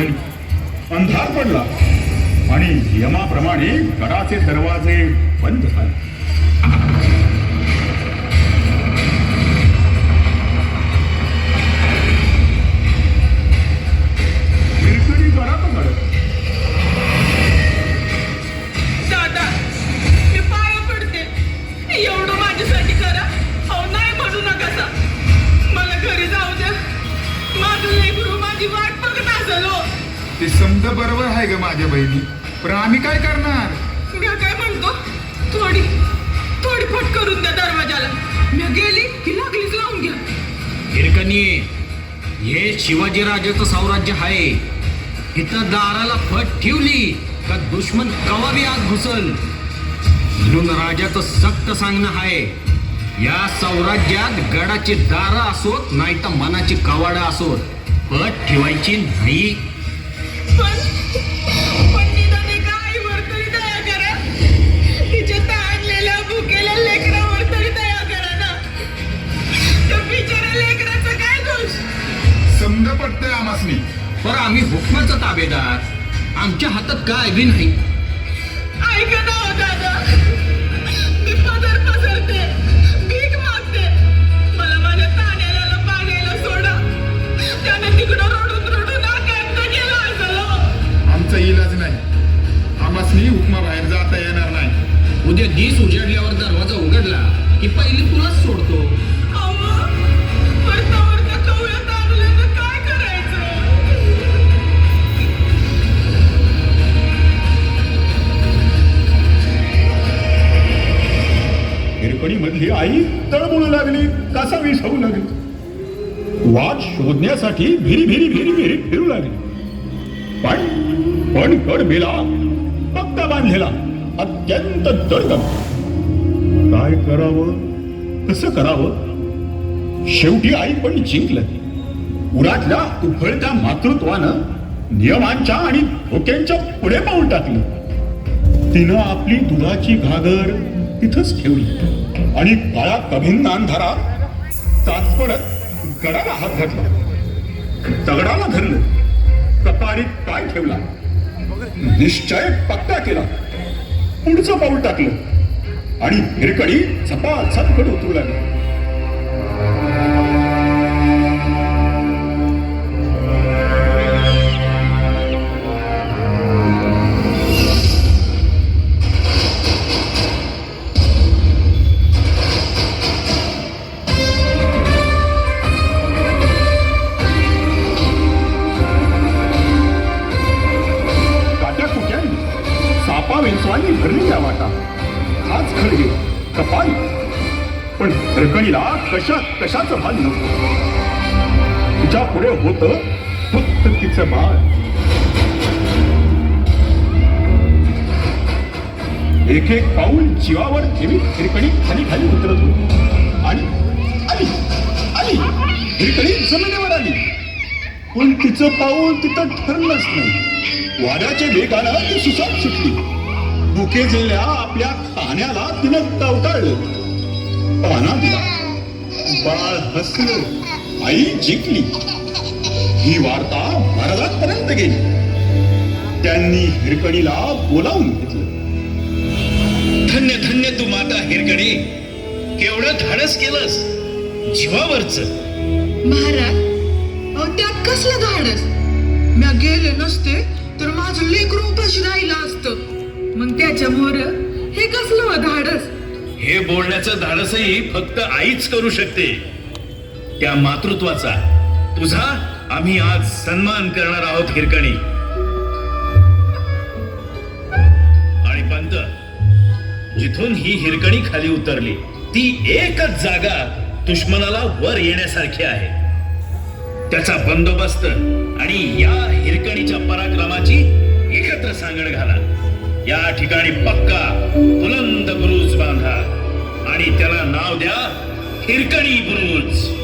झाली अंधार पडला. आणि नियमाप्रमाणे गडाचे दरवाजे बंद झाले. आम्ही काय करणार? मी काय म्हणतो? थोडी थोडी फट करून द्या दरवाजाला. मी गेली की लागलीच लावून घ्या. हिरकणी हे शिवाजीराजाचं साम्राज्य आहे. इथं दाराला फट ठेवली का दुश्मन कवा बी आत घुसल? म्हणून राजाचं सक्त सांगणं आहे या साम्राज्यात गडाची दारं असोत नाही तर मनाची कवाडं असोत. फट ठेवायची नाही. हातात काय कासावीस होऊ लागली. वाट शोधण्यासाठी भिरी भिरी भिरी भिरी फिरू लागली. पण पण कड मेला पक्का बांधलेला अत्यंत दडदम काय करावं? कसं करावं? शेवटी आई पण जिंकलं. उरातल्या उफळत्या मातृत्वानं नियमांच्या आणि धोक्यांच्या पुढे पाऊल टाकलं. तिनं आपली दुधाची घागर तिथंच ठेवली. आणि काळात अभिन्न अंधारात चाचपडत गडाला हात घातला. दगडाला धरलं. कपारीत पाय ठेवला. निश्चय पक्का केला. पुढचं पाऊल टाकलं. आणि हिरकडी झपाझप कड उतरू लागली. वेंचवांनी भरलेल्या वाटा. हाच खळगे कपाळी. पण रकणीला कशा कशाचं भान नव्हतं तिच्या पुढे होत फक्त तिचं बाळ. एक एक पाऊल जीवावर ठेवीत हिरकणी खाली खाली उतरत होती. आणि आली आली. हिरकणी जमिनीवर आली. पण तिचं पाऊल तिथं ठरलंच नाही. वाऱ्याच्या वेगानं ती सुसाट सुटली. बुके जेल्या आपल्या खाण्याला तिनं कवटाळलं. पाना दिला. बाळ हसलं. आई जिंकली. ही वार्ता महाराजांपर्यंत गेली. त्यांनी हिरकणीला बोलावून घेतलं. धन्य धन्य तू माता हिरकणी. केवढं धाडस केलंस. जीवावरच. महाराज अहो त्यात कसलं धाडस? म्या गेले नसते तर माझं लेकरू उपाशी राहिलं असतं. मग त्याच्यामुळे हे कसलं धाडस? हे बोलण्याचं धाडसही फक्त आईच करू शकते. त्या मातृत्वाचा तुझा आम्ही आज सन्मान करणार आहोत हिरकणी. आणि पंत जिथून ही हिरकणी खाली उतरली ती एकच जागा दुश्मनाला वर येण्यासारखी आहे. त्याचा बंदोबस्त आणि या हिरकणीच्या पराक्रमाची एकत्र सांगड घाला. या ठिकाणी पक्का बुलंद बुरुज बांधा. आणि त्याला नाव द्या हिरकणी बुरुज.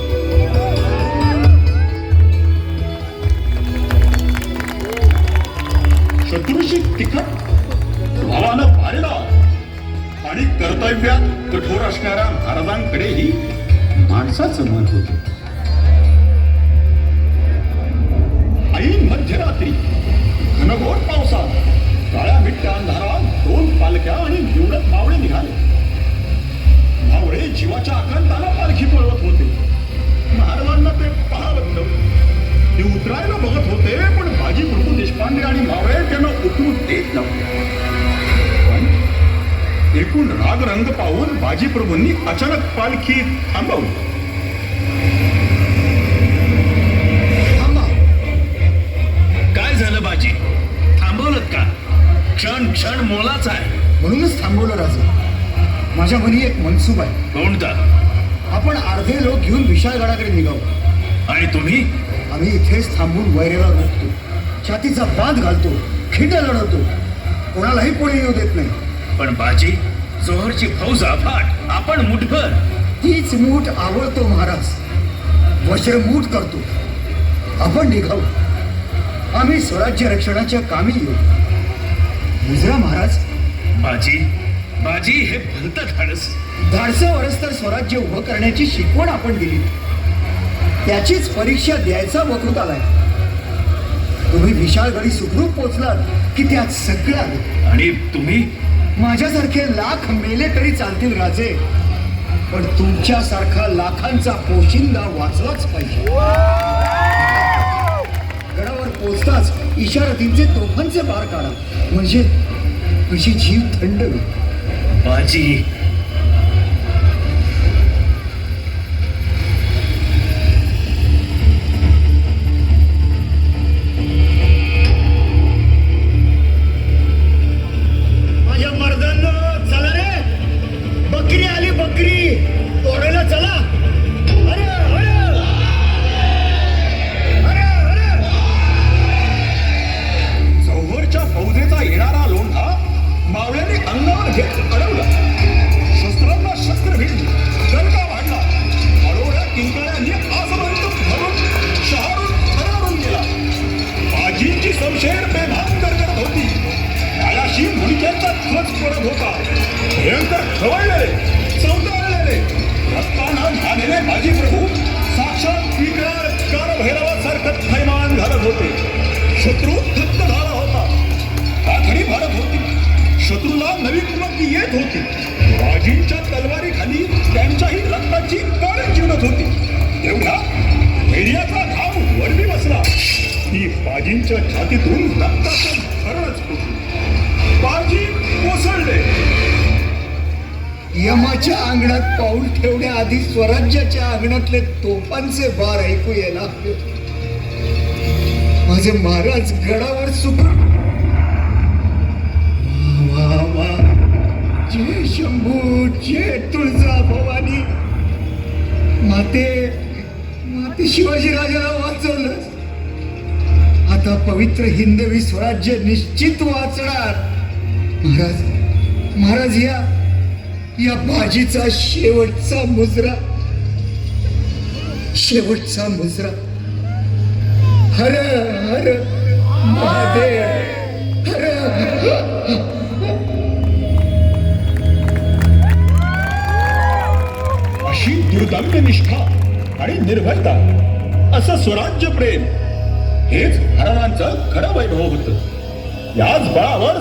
उतरायला बघत होते पण बाजी प्रभू देशपांडे आणि मावळे त्यांना उतरू देत नव्हते. एकूण राग रंग पाहून बाजी प्रभूंनी अचानक पालखी थांबवली. थांबा. काय झालं बाजी? थांबवलं का? क्षण क्षण मोलाचा आहे. म्हणूनच थांबवलं राजे. माझ्या मनी एक मनसूब आहे. कोणता? आपण अर्धे लोक घेऊन विशाळगडाकडे निघावं. आणि तुम्ही? आम्ही इथेच थांबून वैरेला रोखतो छातीचा बांध घालतो खिंड लढवतो. कोणालाही कोणी येऊ देत नाही. पण बाजी जोहरची फौज अफाट आपण मुठभर. तीच मूठ आवडतो महाराज. वज्रमूठ करतो. आपण निघाऊ. आम्ही स्वराज्य रक्षणाच्या कामी येऊ. गुजरा महाराज. बाजी बाजी हे भलत धाडस. धाडसं वरस तर स्वराज्य उभं करण्याची शिकवण आपण दिली. त्याचीच परीक्षा द्यायचा वखूत आलाय. तुम्ही विशाळगडी सुखरूप पोचलात की त्यात सगळं आलं आणि तुम्ही? माझ्यासारखे लाख मेले तरी चालतील राजे पण तुमच्यासारखा लाखांचा पोशिंदा वाचलाच पाहिजे. गडावर पोचताच इशारतींचे तोफांचे बार काढा. म्हणजे म्हणजे जीव थंड बाजी बकरी. तोडायला चला. अरे अरे. अरे अरे. चौहरच्या फौजेचा येणारा लोंढा मावळ्याने अंगावर घेत अडवला. शत्रू दत्त झाला होता. काठडी भरत होती. शत्रूला नवी कुमक्ती येत होती. राजींच्या तलवारीखाली त्यांच्याही रक्ताची कळ जिवत होती. तेवढा धैर्याचा घाव वडवी बसला. ती बाजींच्या छातीतून रक्ताचं झरच होती बाजी कोसळले. यमाच्या अंगणात पाऊल ठेवण्याआधी स्वराज्याच्या अंगणातले तोफांचे बार ऐकू येणार माझे महाराज गडावर सुखरूप वा वा जय शंभू जय तुळजा भवानी माते माते शिवाजी राजाला वाचवलं. आता पवित्र हिंदवी स्वराज्य निश्चित वाचणार. महाराज महाराज या या बाजीचा शेवटचा मुजरा. शेवटचा मुजरा. हर हर महादेव हर अशी दुर्दम्य निष्ठा आणि निर्भयता असं स्वराज्य प्रेम हेच हरणांचं खरं वैभव होतं. याच बळावर